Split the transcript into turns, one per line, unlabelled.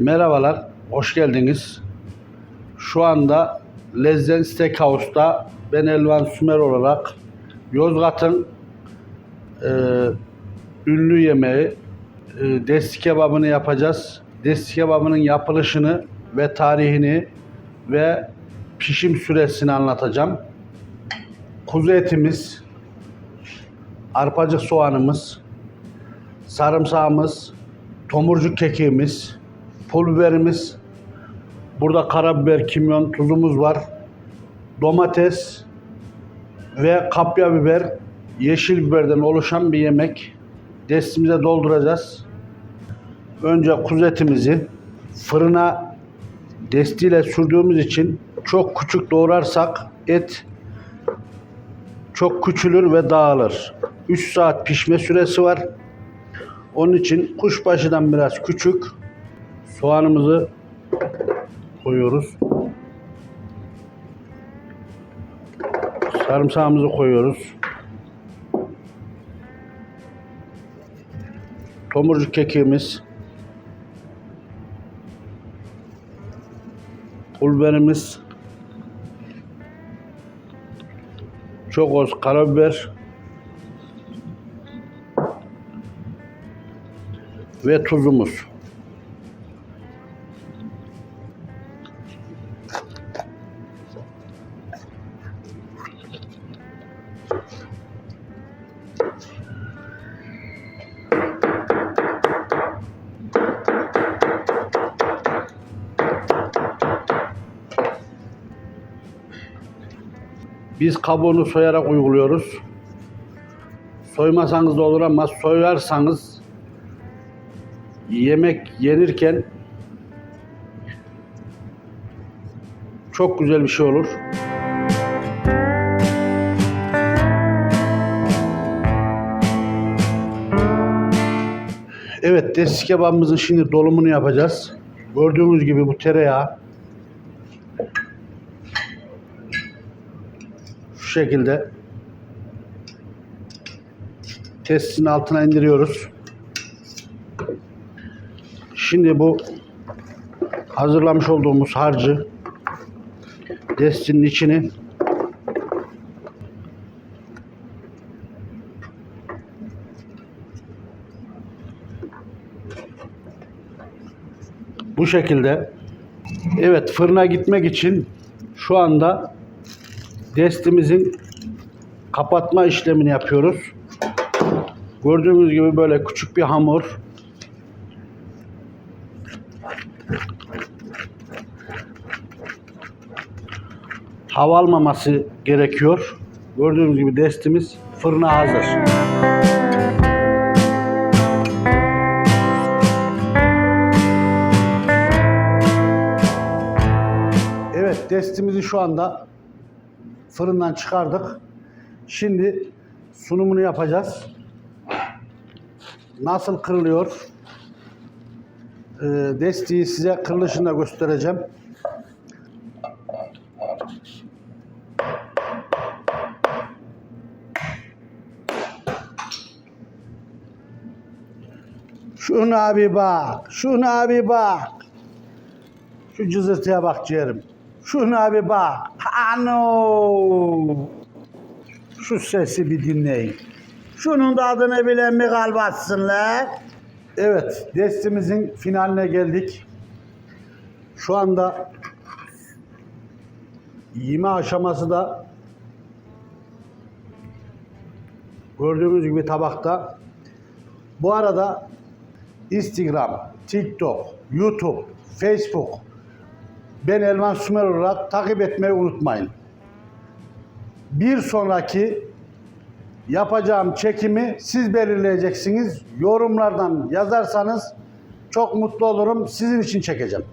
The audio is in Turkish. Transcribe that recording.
Merhabalar, hoş geldiniz. Şu anda Lezzen Steakhouse'da ben Elvan Sümer olarak Yozgat'ın e, ünlü yemeği e, desti kebabını yapacağız. Desti kebabının yapılışını ve tarihini ve pişim süresini anlatacağım. Kuzu etimiz, arpacık soğanımız, sarımsağımız, tomurcuk kekiğimiz, pul biberimiz, burada karabiber, kimyon, tuzumuz var. Domates ve kapya biber, yeşil biberden oluşan bir yemek. Destimize dolduracağız. Önce kuzu etimizi fırına destiyle sürdüğümüz için çok küçük doğrarsak et çok küçülür ve dağılır. 3 saat pişme süresi var. Onun için kuşbaşıdan biraz küçük soğanımızı koyuyoruz. Sarımsağımızı koyuyoruz. Tomurcuk kekiğimiz. Pul biberimiz. Çok az karabiber. ve tuzumuz. Biz kabuğunu soyarak uyguluyoruz. Soymasanız da olur ama soyarsanız yemek yenirken çok güzel bir şey olur. Evet, desi kebabımızın şimdi dolumunu yapacağız. Gördüğünüz gibi bu tereyağı şu şekilde testin altına indiriyoruz. Şimdi bu hazırlamış olduğumuz harcı destinin içini bu şekilde evet fırına gitmek için şu anda destimizin kapatma işlemini yapıyoruz. Gördüğünüz gibi böyle küçük bir hamur hava almaması gerekiyor. Gördüğünüz gibi destimiz fırına hazır. Destimizi şu anda fırından çıkardık. Şimdi sunumunu yapacağız. Nasıl kırılıyor? Ee, destiği size kırılışını da göstereceğim. Şuna bir bak, şuna bir bak. Şu cızırtıya bak ciğerim. Şuna bir bak. Ano. Şu sesi bir dinleyin. Şunun da adını bilen mi kalp atsın la? Evet, destimizin finaline geldik. Şu anda yeme aşaması da gördüğünüz gibi tabakta. Bu arada Instagram, TikTok, YouTube, Facebook ben Elvan Sümer olarak takip etmeyi unutmayın. Bir sonraki yapacağım çekimi siz belirleyeceksiniz. Yorumlardan yazarsanız çok mutlu olurum. Sizin için çekeceğim.